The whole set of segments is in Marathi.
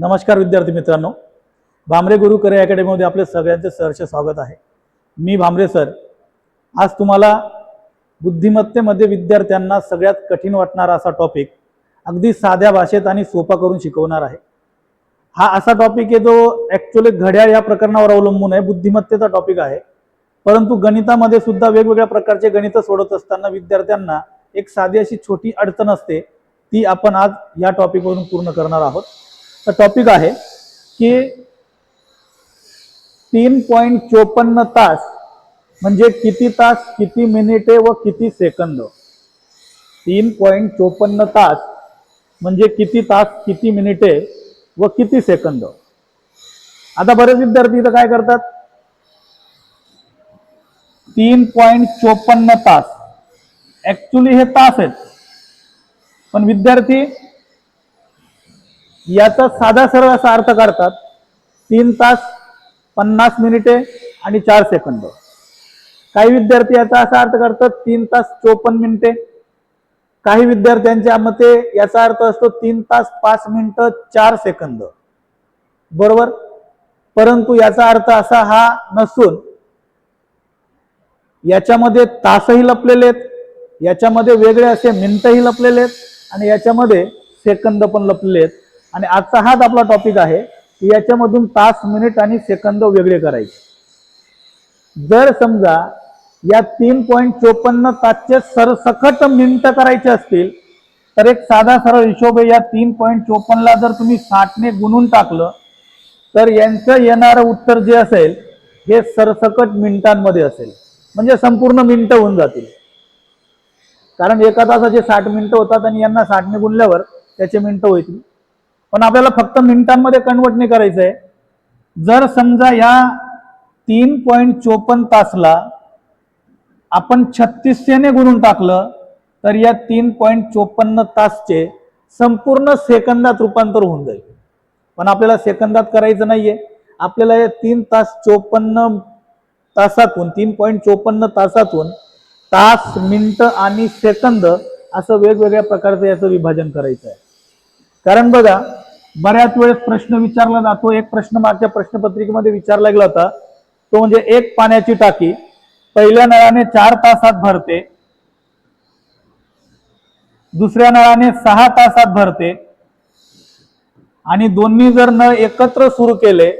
नमस्कार विद्यार्थी मित्रांनो. भामरे गुरुकरे अकॅडमीमध्ये आपले सगळ्यांचे सहर्ष स्वागत आहे. मी भामरे सर. आज तुम्हाला बुद्धिमत्तेमध्ये विद्यार्थ्यांना सगळ्यात कठीण वाटणारा असा टॉपिक अगदी साध्या भाषेत आणि सोपा करून शिकवणार आहे. हा असा टॉपिक आहे जो ॲक्च्युली घड्याळ या प्रकरणावर अवलंबून आहे बुद्धिमत्तेचा टॉपिक आहे. परंतु गणितामध्ये सुद्धा वेगवेगळ्या प्रकारचे गणित सोडत असताना विद्यार्थ्यांना एक साधी अशी छोटी अडचण असते ती आपण आज या टॉपिकवरून पूर्ण करणार आहोत. टॉपिक आहे की तीन पॉईंट चोपन्न तास म्हणजे किती तास किती मिनिटे व किती सेकंद? तीन पॉईंट चोपन्न तास म्हणजे किती तास किती मिनिटे व किती सेकंद? आता बरेच विद्यार्थी इथं काय करतात? तीन पॉईंट चोपन्न तास. ऍक्च्युली हे तास आहेत. पण विद्यार्थी याचा साधा सरळ असा अर्थ काढतात तीन तास पन्नास मिनिटे आणि चार सेकंद. काही विद्यार्थी याचा असा अर्थ काढतात तीन तास चोपन्न मिनिटे. काही विद्यार्थ्यांच्या मते याचा अर्थ असतो तीन तास पाच मिनिटं चार सेकंद. बरोबर? परंतु याचा अर्थ असा हा नसून याच्यामध्ये तासही लपलेले आहेत याच्यामध्ये वेगळे असे मिनिटही लपलेले आहेत आणि याच्यामध्ये सेकंद पण लपलेले आहेत. आणि आजचा हाच आपला टॉपिक आहे की याच्यामधून तास मिनिट आणि सेकंद वेगळे करायचे. जर समजा या तीन पॉईंट चोपन्न तासचे सरसकट मिनिटं करायचे असतील तर एक साधा सरळ हिशोब आहे या तीन पॉईंट चोपन्नला जर तुम्ही साठने गुणून टाकलं तर यांचं येणारं उत्तर जे असेल हे सरसकट मिनिटांमध्ये असेल. म्हणजे संपूर्ण मिनिटं होऊन जातील. कारण एका तासाचे साठ मिनिटं होतात आणि यांना साठने गुणल्यावर त्याचे मिनिटं होतील. पण आपल्याला फक्त मिनिटांमध्ये कन्वर्ट नाही करायचं आहे जर समजा या तीन पॉईंट चोपन्न तासला आपण छत्तीसशेने गुणून टाकलं तर या तीन पॉईंट चोपन्न तासचे संपूर्ण सेकंदात रूपांतर होऊन जाईल. पण आपल्याला सेकंदात करायचं नाहीये. आपल्याला या तीन तास चोपन्न तासातून तीन पॉईंट चोपन्न तासातून तास मिनिटं आणि सेकंद असं वेगवेगळ्या प्रकारचं याचं विभाजन करायचं आहे कारण बघा बऱ्याच वेळेस प्रश्न विचारला जातो. एक प्रश्न मागच्या प्रश्नपत्रिकेमध्ये विचारला गेला होता. तो म्हणजे एक पाण्याची टाकी पहिल्या नळाने चार तासात भरते. दुसऱ्या नळाने सहा तासात भरते. आणि दोन्ही जर नळ एकत्र सुरू केले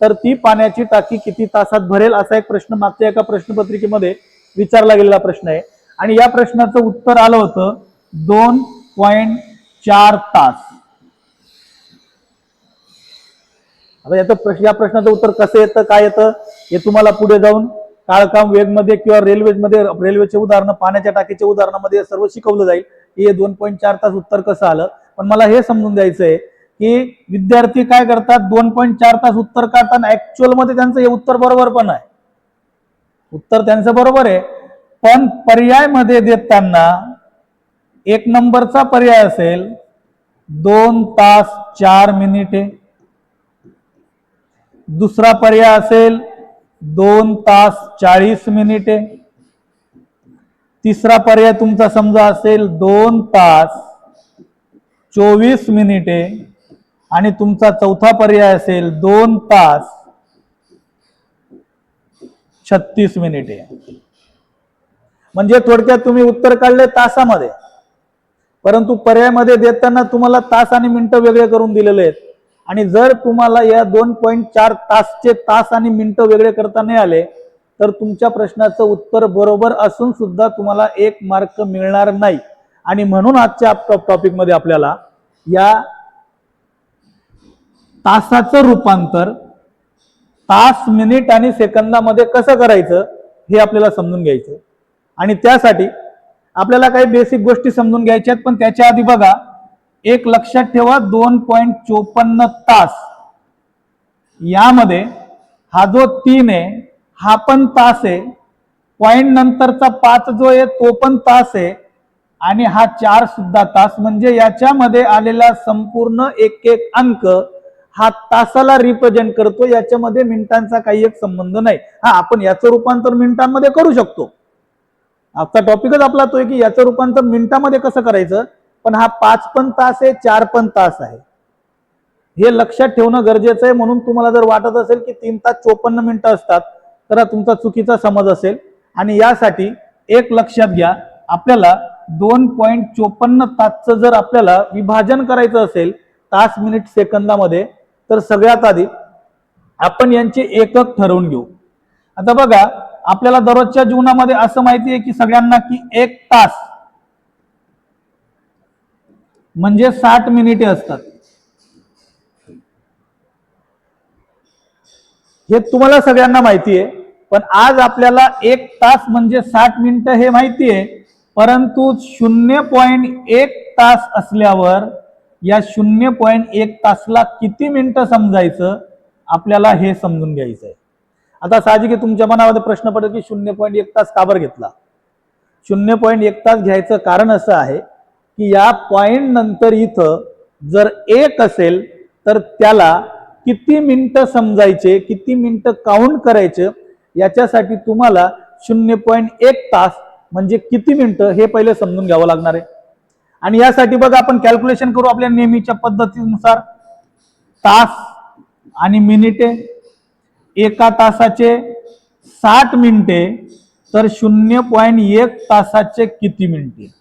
तर ती पाण्याची टाकी किती तासात भरेल असा एक प्रश्न मागच्या एका प्रश्नपत्रिकेमध्ये विचारला गेलेला प्रश्न आहे. आणि या प्रश्नाचं उत्तर आलं होतं दोन पॉइंट चार तास. आता याचं प्रश्न या प्रश्नाचं उत्तर कसं येतं काय येतं हे तुम्हाला पुढे जाऊन काळकाम वेगमध्ये किंवा रेल्वेमध्ये रेल्वेचे उदाहरणं पाण्याच्या टाकीच्या उदाहरणामध्ये सर्व शिकवलं जाईल. की हे दोन पॉईंट चार तास उत्तर कसं आलं? पण मला हे समजून द्यायचं आहे की विद्यार्थी काय करतात? दोन पॉईंट चार तास उत्तर काढताना ऍक्च्युअलमध्ये त्यांचं हे उत्तर बरोबर पण आहे. उत्तर त्यांचं बरोबर आहे. पण पर्यायमध्ये देताना एक नंबरचा पर्याय असेल दोन तास चार मिनिटे. दुसरा पर्याय असेल दोन तास चाळीस मिनिटे. तिसरा पर्याय तुमचा समजा असेल दोन तास चोवीस मिनिटे. आणि तुमचा चौथा पर्याय असेल दोन तास छत्तीस मिनिटे. म्हणजे थोडक्यात तुम्ही उत्तर काढले तासामध्ये. परंतु पर्यायमध्ये देताना तुम्हाला तास आणि मिनिटं वेगळे करून दिलेले आहेत. आणि जर तुम्हाला या दोन पॉईंट चार तासचे तास आणि मिनटं वेगळे करता नाही आले तर तुमच्या प्रश्नाचं उत्तर बरोबर असून सुद्धा तुम्हाला एक मार्क मिळणार नाही. आणि म्हणून आजच्या टॉपिकमध्ये आपल्याला या तासाचं रूपांतर तास मिनिट आणि सेकंदामध्ये कसं करायचं हे आपल्याला समजून घ्यायचं. आणि त्यासाठी आपल्याला काही बेसिक गोष्टी समजून घ्यायच्या आहेत पण त्याच्या आधी बघा एक लक्षात ठेवा दोन पॉईंट चोपन्न तास. यामध्ये हा जो तीन आहे हा पण तास आहे. पॉईंट नंतरचा पाच जो आहे तो पण तास आहे. आणि हा चार सुद्धा तास. म्हणजे याच्यामध्ये आलेला संपूर्ण एक एक अंक हा तासाला रिप्रेझेंट करतो. याच्यामध्ये मिनिटांचा काही एक संबंध नाही. हा आपण याचं रूपांतर मिनिटांमध्ये करू शकतो. आजचा टॉपिकच आपला तो आहे की याचं रूपांतर मिनिटांमध्ये कसं करायचं? पण हा पाच पण तास आहे चार पण तास आहे. हे लक्षात ठेवणं गरजेचं आहे. म्हणून तुम्हाला जर वाटत असेल की तीन तास चोपन्न मिनिटं असतात तर तुमचा चुकीचा समज असेल. आणि यासाठी एक लक्षात घ्या आपल्याला दोन पॉईंट चोपन्न तासचं जर आपल्याला विभाजन करायचं असेल तास मिनिट सेकंदामध्ये तर सगळ्यात आधी आपण यांचे एकक ठरवून घेऊ. आता बघा आपल्याला दररोजच्या जीवनामध्ये असं माहिती आहे की सगळ्यांना की एक तास. म्हणजे साठ मिनिटे असतात. हे तुम्हाला सगळ्यांना माहिती आहे पण आज आपल्याला एक तास म्हणजे साठ मिनिटं हे माहिती आहे परंतु शून्य पॉईंट एक तास असल्यावर या शून्य पॉईंट एक तासला किती मिनिटं समजायचं आपल्याला हे समजून घ्यायचं आहे. आता साहजिक तुमच्या मनामध्ये प्रश्न पडेल की शून्य पॉईंट एक तास का बरं घेतला? शून्य पॉईंट एक तास घ्यायचं कारण असं आहे की या पॉइंट नंतर इथं जर एक असेल तर त्याला किती मिनिटं समजायचे किती मिनिटं काउंट करायचं याच्यासाठी तुम्हाला शून्य पॉईंट एक तास म्हणजे किती मिनिटं हे पहिले समजून घ्यावं लागणार आहे. आणि यासाठी बघा आपण कॅल्क्युलेशन करू आपल्या नेहमीच्या पद्धतीनुसार. तास आणि मिनिटे. एका तासाचे साठ मिनिटे तर शून्य पॉईंट एक तासाचे किती मिनिटे?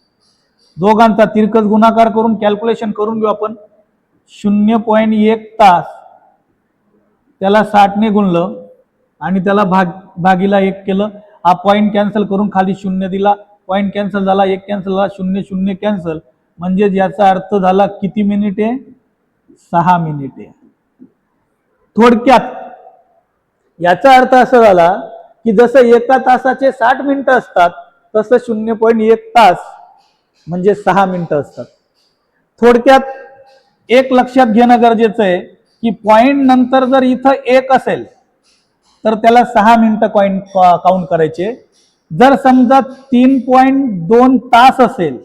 दोघांचा तिरकस गुणाकार करून कॅल्क्युलेशन करून घेऊ आपण. शून्य पॉईंट एक तास. त्याला साठने गुणलं आणि त्याला भाग भागीला एक केलं. हा पॉईंट कॅन्सल करून खाली शून्य दिला. पॉईंट कॅन्सल झाला एक कॅन्सल झाला शून्य शून्य कॅन्सल म्हणजे याचा अर्थ झाला किती मिनिटे सहा मिनिटे थोडक्यात याचा अर्थ असा झाला की जसं एका तासाचे साठ मिनिटं असतात तसं शून्य पॉईंट एक तास म्हणजे सहा मिनिटं असतात. थोडक्यात एक लक्षात घेणं गरजेचं आहे की पॉईंट नंतर जर इथं एक असेल तर त्याला सहा मिनिटं कॉइन काउंट करायचे. जर समजा तीन पॉईंट दोन तास असेल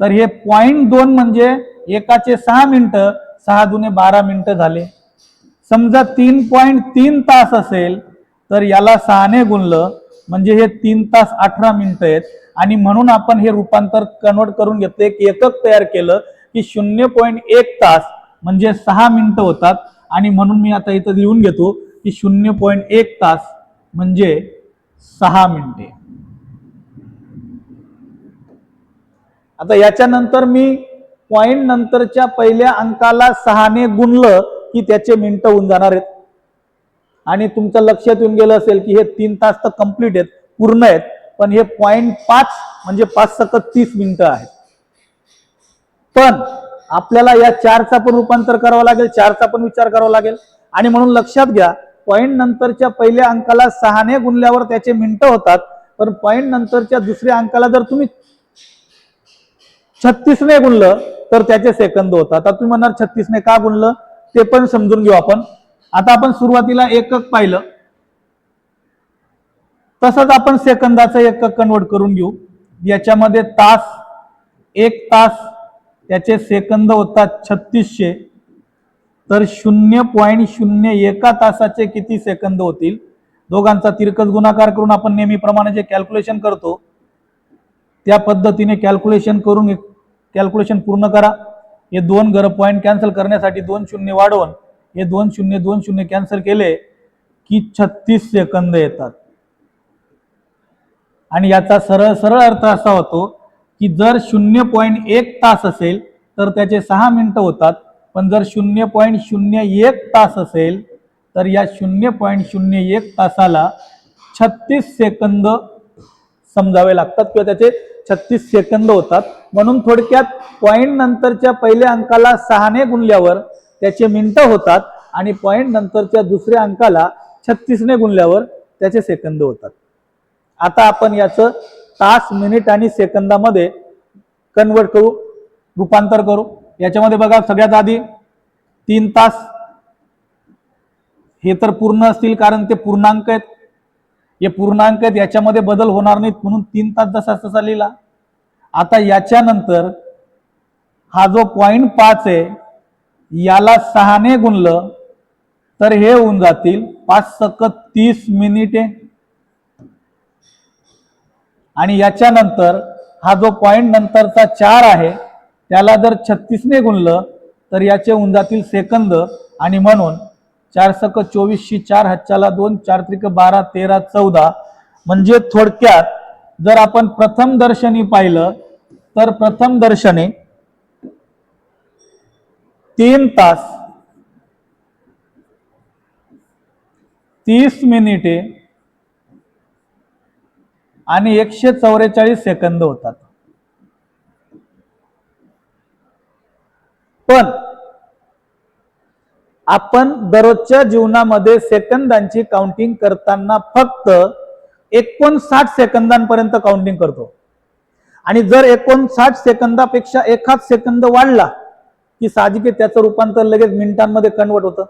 तर हे पॉईंट दोन म्हणजे एकाचे सहा मिनिटं सहा दुने बारा मिनिटं झाले. समजा तीन पॉईंट तीन तास असेल तर याला सहाने गुणलं म्हणजे हे तीन तास अठरा मिनिटं आहेत. आणि म्हणून आपण हे रूपांतर कन्वर्ट करून घेतले एक एकक तयार केलं की शून्य पॉईंट एक तास म्हणजे सहा मिनिटं होतात. आणि म्हणून मी आता इथं लिहून घेतो की शून्य पॉईंट एक तास म्हणजे सहा मिनिटे. आता याच्यानंतर मी पॉईंट नंतरच्या पहिल्या अंकाला सहाने गुणलं की त्याचे मिनिटं होऊन जाणार आहेत. आणि तुमच्या लक्षात येऊन गेलं असेल की हे तीन तास तर कंप्लीट आहेत पूर्ण आहेत पण हे पॉईंट पाच म्हणजे पाच सकत तीस मिनिटं आहेत. पण आपल्याला या चारचा पण रूपांतर करावं लागेल चारचा पण विचार करावा लागेल. आणि म्हणून लक्षात घ्या पॉईंट नंतरच्या पहिल्या अंकाला सहाने गुणल्यावर त्याचे मिनिटं होतात पण पॉईंट नंतरच्या दुसऱ्या अंकाला जर तुम्ही छत्तीसने गुणलं तर त्याचे सेकंद होतात. आता तुम्ही म्हणणार छत्तीसने का गुणलं ते पण समजून घेऊ आपण. आता आपण सुरुवातीला एकक पाहिलं. तसंच आपण सेकंदाचं एकक कन्वर्ट करून घेऊ. याच्यामध्ये तास एक तास त्याचे सेकंद होतात छत्तीसशे. तर शून्य पॉईंट शून्य एका तासाचे किती सेकंद होतील? दोघांचा तिरकस गुणाकार करून आपण नेहमीप्रमाणे जे कॅल्क्युलेशन करतो त्या पद्धतीने कॅल्क्युलेशन करून कॅल्क्युलेशन पूर्ण करा. हे दोन घर पॉईंट कॅन्सल करण्यासाठी दोन शून्य वाढवून हे दोन शून्य दोन शून्य कॅन्सल केले की छत्तीस सेकंद येतात. आणि याचा सरळ सरळ अर्थ असा होतो की जर शून्य पॉईंट एक तास असेल तर त्याचे सहा मिनिटं होतात. पण जर शून्य पॉईंट शून्य एक तास असेल तर या शून्य पॉईंट शून्य एक तासाला छत्तीस सेकंद समजावे लागतात किंवा त्याचे छत्तीस सेकंद होतात. म्हणून थोडक्यात पॉईंट नंतरच्या पहिल्या अंकाला सहाने गुणल्यावर त्याचे मिनिटं होतात आणि पॉईंट नंतरच्या दुसऱ्या अंकाला छत्तीसने गुणल्यावर त्याचे सेकंद होतात. आता आपण याचं तास मिनिट आणि सेकंदामध्ये कन्वर्ट करू रूपांतर करू. याच्यामध्ये बघा सगळ्यात आधी तीन तास. हे तर पूर्ण असतील कारण ते पूर्णांक आहेत. हे पूर्णांक आहेत याच्यामध्ये बदल होणार नाहीत म्हणून तीन तास जसा तसा लिहिला. आता याच्यानंतर हा जो पॉईंट पाच आहे याला सहाने गुणलं तर हे होऊन जातील पाच सकत तीस मिनिटे. आणि याच्यानंतर हा जो पॉइंट नंतरचा चार आहे त्याला जर छत्तीसने गुणलं तर याचे होऊन जातील सेकंद. आणि म्हणून चार सक चोवीसशी चार हच्च्याला दोन चार त्रिक बारा तेरा चौदा. म्हणजे थोडक्यात जर आपण प्रथम दर्शनी पाहिलं तर प्रथम दर्शनी तीन तास तीस मिनिटे आणि एकशे चौवेचाळीस सेकंद होतात. पण आपण दररोजच्या जीवनामध्ये सेकंदांची काउंटिंग करताना फक्त एकोणसाठ सेकंदांपर्यंत काउंटिंग करतो. आणि जर एकोणसाठ सेकंदापेक्षा एखाद सेकंद वाढला की साहजिक त्याचं रूपांतर लगेच मिनिटांमध्ये कन्वर्ट होतं.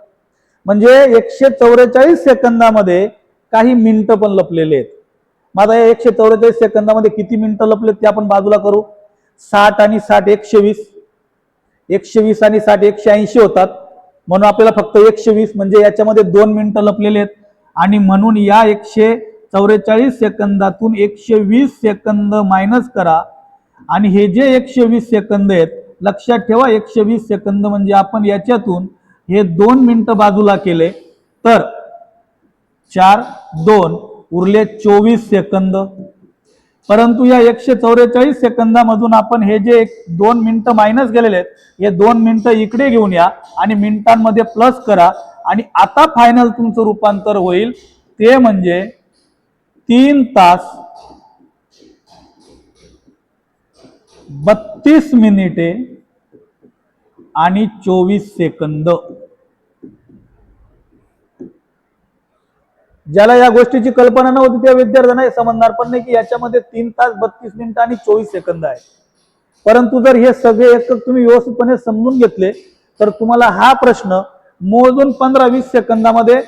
म्हणजे एकशे चौवेचाळीस सेकंदामध्ये काही मिनिटं पण लपलेले आहेत. माझा या एकशे चौवेचाळीस सेकंदामध्ये किती मिनिटं लपलेत ते आपण बाजूला करू. साठ आणि साठ एकशे वीस. एकशे वीस आणि साठ एकशे ऐंशी होतात. म्हणून आपल्याला फक्त एकशे वीस म्हणजे याच्यामध्ये दोन मिनिटं लपलेले आहेत. आणि म्हणून या एकशे चौवेचाळीस सेकंदातून एकशे वीस सेकंद मायनस करा. आणि हे जे एकशे वीस सेकंद आहेत लक्षात ठेवा एकशे वीस सेकंद म्हणजे आपण याच्यातून हे दोन मिनिटं बाजूला केले. तर चार दोन उरले चोवीस सेकंद. परंतु या एकशे चौवेचाळीस सेकंदामधून आपण हे जे एक दोन मिनिटं मायनस गेलेले आहेत हे दोन मिनिटं इकडे घेऊन या आणि मिनिटांमध्ये प्लस करा. आणि आता फायनल तुमचं रूपांतर होईल. ते म्हणजे तीन तास बत्तीस मिनिटे आणि चोवीस सेकंद. ज्याला या गोष्टीची कल्पना नव्हती त्या विद्यार्थ्यांना हे समजणार पण नाही की याच्यामध्ये तीन तास बत्तीस मिनिटं आणि चोवीस सेकंद आहे. परंतु जर हे सगळे एकक तुम्ही व्यवस्थितपणे समजून घेतले तर तुम्हाला हा प्रश्न मोजून पंधरा वीस सेकंदामध्ये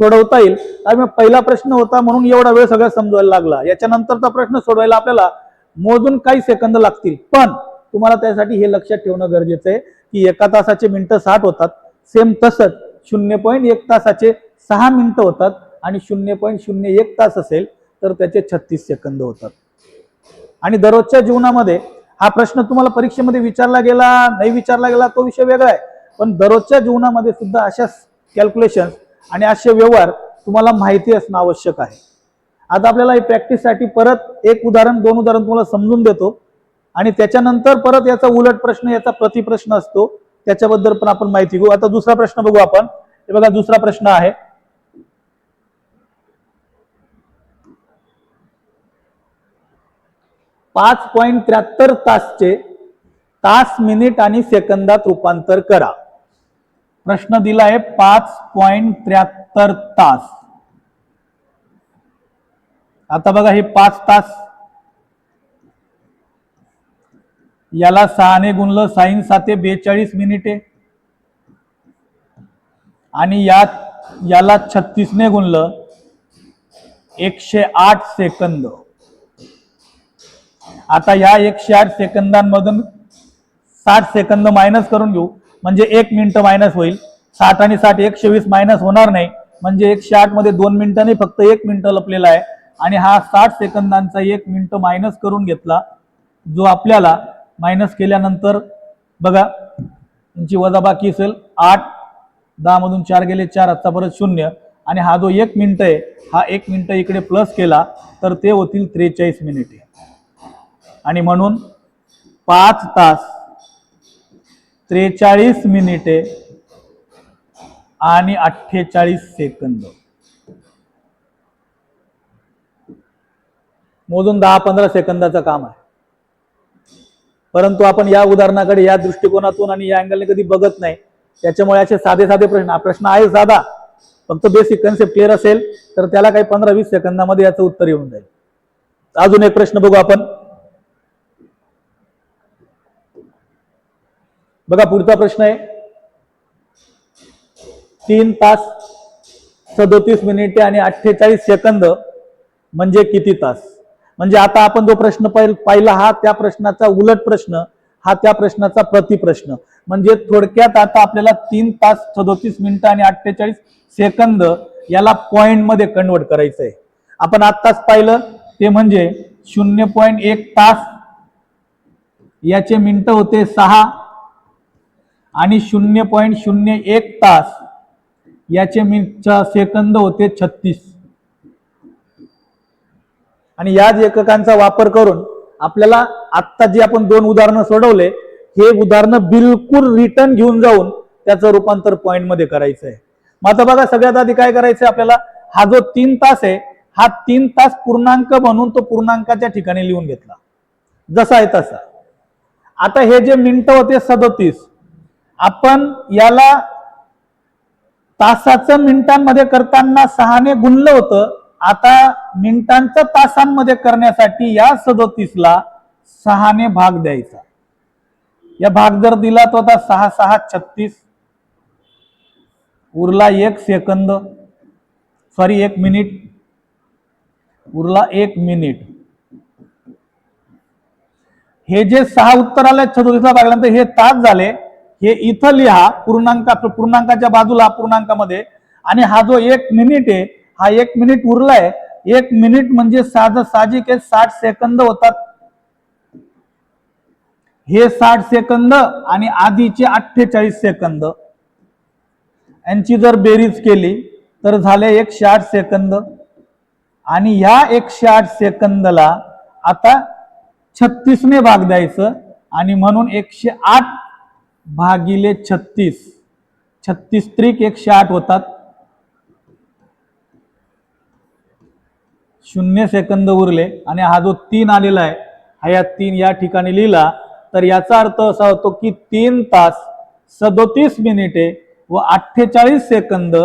सोडवता येईल. आणि पहिला प्रश्न होता म्हणून एवढा वेळ सगळं समजवायला लागला. याच्यानंतरचा प्रश्न सोडवायला आपल्याला मोजून काही सेकंद लागतील. पण तुम्हाला त्यासाठी हे लक्षात ठेवणं गरजेचं आहे. की एका तासाचे मिनटं साठ होतात. सेम तसंच शून्य पॉईंट एक तासाचे सहा मिनटं होतात आणि शून्य पॉईंट शून्य एक तास असेल तर त्याचे छत्तीस सेकंद होतात. आणि दररोजच्या जीवनामध्ये हा प्रश्न तुम्हाला परीक्षेमध्ये विचारला गेला नाही विचारला गेला तो विषय वेगळा आहे. पण दररोजच्या जीवनामध्ये सुद्धा अशा कॅल्क्युलेशन आणि असे व्यवहार तुम्हाला माहिती असणं आवश्यक आहे. आता आपल्याला प्रॅक्टिससाठी परत एक उदाहरण दोन उदाहरण तुम्हाला समजून देतो. आणि त्याच्यानंतर परत याचा उलट प्रश्न याचा प्रतिप्रश्न असतो. त्याच्याबद्दल पण आपण माहिती घेऊ. आता दुसरा प्रश्न बघू आपण. हे बघा दुसरा प्रश्न आहे. पाच पॉईंट त्र्याहत्तर तासचे तास मिनिट आणि सेकंदात रूपांतर करा. प्रश्न दिला आहे पाच पॉईंट त्र्याहत्तर तास. आता बघा हे पाच तास याला सहाने गुणलं साईन साते बेचाळीस मिनिटे. आणि यात याला छत्तीसने गुणलं एकशे आठ सेकंद. आता या एकशे आठ सेकंदांमधून साठ सेकंद मायनस करून घेऊ. म्हणजे एक मिनिट मायनस होईल. साठ आणि साठ एकशे वीस मायनस होणार नाही. म्हणजे एकशे आठमध्ये दोन मिनिटांनी फक्त एक मिनिट लपलेला आहे. आणि हा साठ सेकंदांचा एक मिनिट मायनस करून घेतला जो आपल्याला मायनस केल्यानंतर बघा तुमची वजाबाकी असेल आठ दहा मधून चार गेले चार आत्ता परत शून्य. आणि हा जो एक मिनिट आहे हा एक मिनिट इकडे प्लस केला तर ते होतील त्रेचाळीस मिनिटे. आणि म्हणून पाच तास त्रेचाळीस मिनिटे आणि अठ्ठेचाळीस सेकंद. मोजून दहा पंधरा सेकंदाचं काम आहे. परंतु आपण या उदाहरणाकडे या दृष्टिकोनातून आणि या अँगलने कधी बघत नाही. त्याच्यामुळे असे साधे साधे प्रश्न प्रश्न आहे साधा. फक्त बेसिक कन्सेप्ट क्लिअर असेल तर त्याला काही पंधरा वीस सेकंदामध्ये याचं उत्तर येऊन जाईल. अजून एक प्रश्न बघू आपण. बघा पुढचा प्रश्न आहे. तीन तास सदोतीस मिनिटे आणि अठ्ठेचाळीस सेकंद म्हणजे किती तास? म्हणजे आता आपण जो प्रश्न पाहिला हा त्या प्रश्नाचा उलट प्रश्न हा त्या प्रश्नाचा प्रतिप्रश्न म्हणजे थोडक्यात आता आपल्याला तीन तास सदोतीस मिनिटं आणि अठ्ठेचाळीस सेकंद याला पॉइंटमध्ये कन्वर्ट करायचं आहे आपण आत्ताच पाहिलं ते म्हणजे शून्य पॉईंट एक तास याचे मिनिटं होते सहा आणि शून्य पॉईंट शून्य एक तास याचे मिनिट सेकंद होते छत्तीस. आणि याच एककांचा वापर करून आपल्याला आत्ता जे आपण दोन उदाहरणं सोडवले हे उदाहरणं बिलकुल रिटर्न घेऊन जाऊन त्याचं रूपांतर पॉईंटमध्ये करायचं आहे. मग आता बघा सगळ्यात आधी काय करायचंय आपल्याला? हा जो तीन तास आहे हा तीन तास पूर्णांक म्हणून तो पूर्णांकाच्या ठिकाणी लिहून घेतला. जसा आहे तसा. आता हे जे मिनिटं होते सदोतीस. आपण याला तासाचं मिनिटांमध्ये करताना सहाने गुणलं होतं आता मिनिटांच्या तासांमध्ये करण्यासाठी या सदोतीसला सहाने भाग द्यायचा. या भाग जर दिला तो आता सहा सहा छत्तीस. उरला एक सेकंद. सॉरी एक मिनिट. उरला एक मिनिट. हे जे सहा उत्तर आले छत्तीसला भागल्यानंतर हे तास झाले. हे इथं लिहा पूर्णांका पूर्णांकाच्या बाजूला पूर्णांकामध्ये. आणि हा जो एक मिनिट आहे हा एक मिनिट उरलाय. एक मिनिट म्हणजे साध साजिक आहे. साठ सेकंद होतात. हे साठ सेकंद आणि आधीचे अठ्ठेचाळीस सेकंद. यांची जर बेरीज केली तर झाले एकशे आठ सेकंद. आणि ह्या एकशे आठ सेकंदला आता छत्तीसने भाग द्यायचं आणि म्हणून एकशे आठ भागिले छत्तीस. छत्तीस त्रिक एकशे आठ होतात. शून्य सेकंद उरले आणि हा जो तीन आलेला आहे हा या तीन या ठिकाणी लिहिला तर याचा अर्थ असा होतो की तीन तास सदोतीस मिनिटे व अठ्ठेचाळीस सेकंद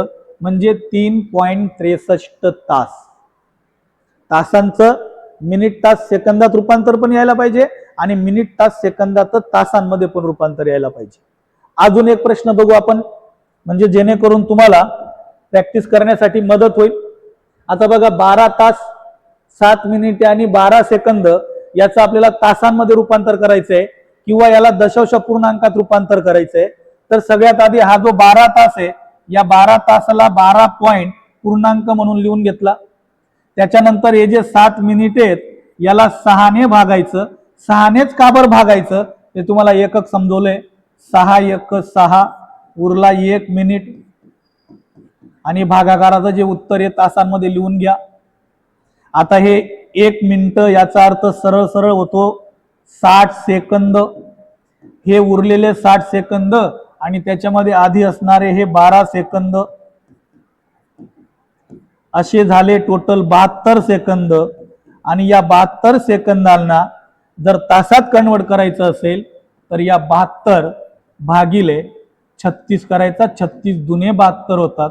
म्हणजे तीन पॉईंट त्रेसष्ट तास. तासांचं मिनिट तास सेकंदात रूपांतर पण यायला पाहिजे आणि मिनिट तास सेकंदात तासांमध्ये पण रूपांतर यायला पाहिजे. अजून एक प्रश्न बघू आपण म्हणजे जेणेकरून तुम्हाला प्रॅक्टिस करण्यासाठी मदत होईल. आता बघा बारा तास सात मिनिटे आणि बारा सेकंद याचं आपल्याला तासांमध्ये रूपांतर करायचंय किंवा याला दशांश पूर्णांकात रूपांतर करायचंय. तर सगळ्यात आधी हा जो बारा तास आहे या बारा तासाला बारा पॉइंट पूर्णांक म्हणून लिहून घेतला. त्याच्यानंतर हे जे सात मिनिट आहेत याला सहाने भागायचं. सहानेच काबर भागायचं? ते तुम्हाला एकक समजवलंय. सहा एक सहा. उरला एक मिनिट. आणि भागाकाराचं जे उत्तर आहे तासांमध्ये लिहून घ्या. आता हे एक मिनटं याचा अर्थ सरळ सरळ होतो. साठ सेकंद. हे उरलेले साठ सेकंद आणि त्याच्यामध्ये आधी असणारे हे बारा सेकंद. असे झाले टोटल बहात्तर सेकंद. आणि या बहात्तर सेकंदांना जर तासात कन्वर्ट करायचं असेल तर या बहात्तर भागिले छत्तीस करायचा. छत्तीस दुने बहात्तर होतात.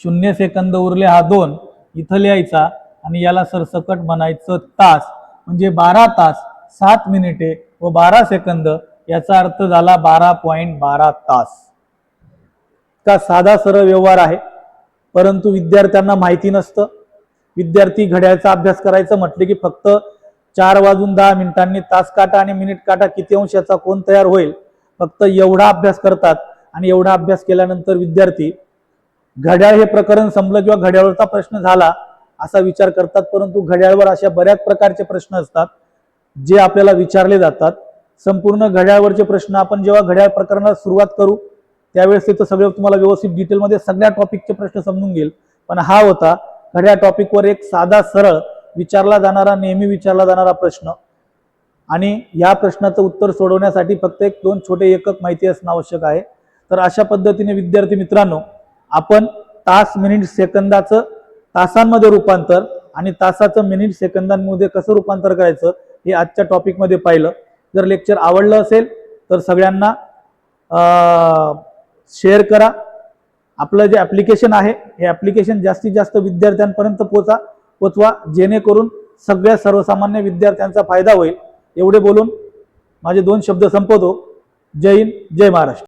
शून्य सेकंद उरले हा दोन. इथं लिहायचा आणि याला सरसकट म्हणायचं तास. म्हणजे बारा तास सात मिनिटे व बारा सेकंद. याचा अर्थ झाला बारा पॉईंट बारा तास. का साधा सरळ व्यवहार आहे. परंतु विद्यार्थ्यांना माहिती नसतं. विद्यार्थी घड्याळचा अभ्यास करायचं म्हटले की फक्त चार वाजून दहा मिनिटांनी तास काटा आणि मिनिट काटा किती अंशाचा कोण तयार होईल? फक्त एवढा अभ्यास करतात आणि एवढा अभ्यास केल्यानंतर विद्यार्थी घड्याळ हे प्रकरण संपलं किंवा घड्याळवरचा प्रश्न झाला असा विचार करतात परंतु घड्याळवर अशा बऱ्याच प्रकारचे प्रश्न असतात जे आपल्याला विचारले जातात. संपूर्ण घड्याळवरचे प्रश्न आपण जेव्हा घड्याळ प्रकरणाला सुरुवात करू त्यावेळेस तिथं सगळं तुम्हाला व्यवस्थित डिटेलमध्ये सगळ्या टॉपिकचे प्रश्न समजून घेईल. पण हा होता घड्याळ टॉपिकवर एक साधा सरळ विचारला जाणारा नेहमी विचारला जाणारा प्रश्न. आणि या प्रश्नाचं उत्तर सोडवण्यासाठी फक्त एक दोन छोटे एकक माहिती असणं आवश्यक आहे. तर अशा पद्धतीने विद्यार्थी मित्रांनो आपण तास मिनिट सेकंदाचं तासांमध्ये रूपांतर आणि तासाचं मिनिट सेकंदांमध्ये कसं रूपांतर करायचं हे आजच्या टॉपिकमध्ये पाहिलं. जर लेक्चर आवडलं असेल तर सगळ्यांना शेअर करा. आपलं जे ॲप्लिकेशन आहे हे ॲप्लिकेशन जास्तीत जास्त विद्यार्थ्यांपर्यंत पोचा पोचवा. जेणेकरून सगळ्या सर्वसामान्य विद्यार्थ्यांचा फायदा होईल. एवढे बोलून माझे दोन शब्द संपवतो. जय हिंद जय महाराष्ट्र.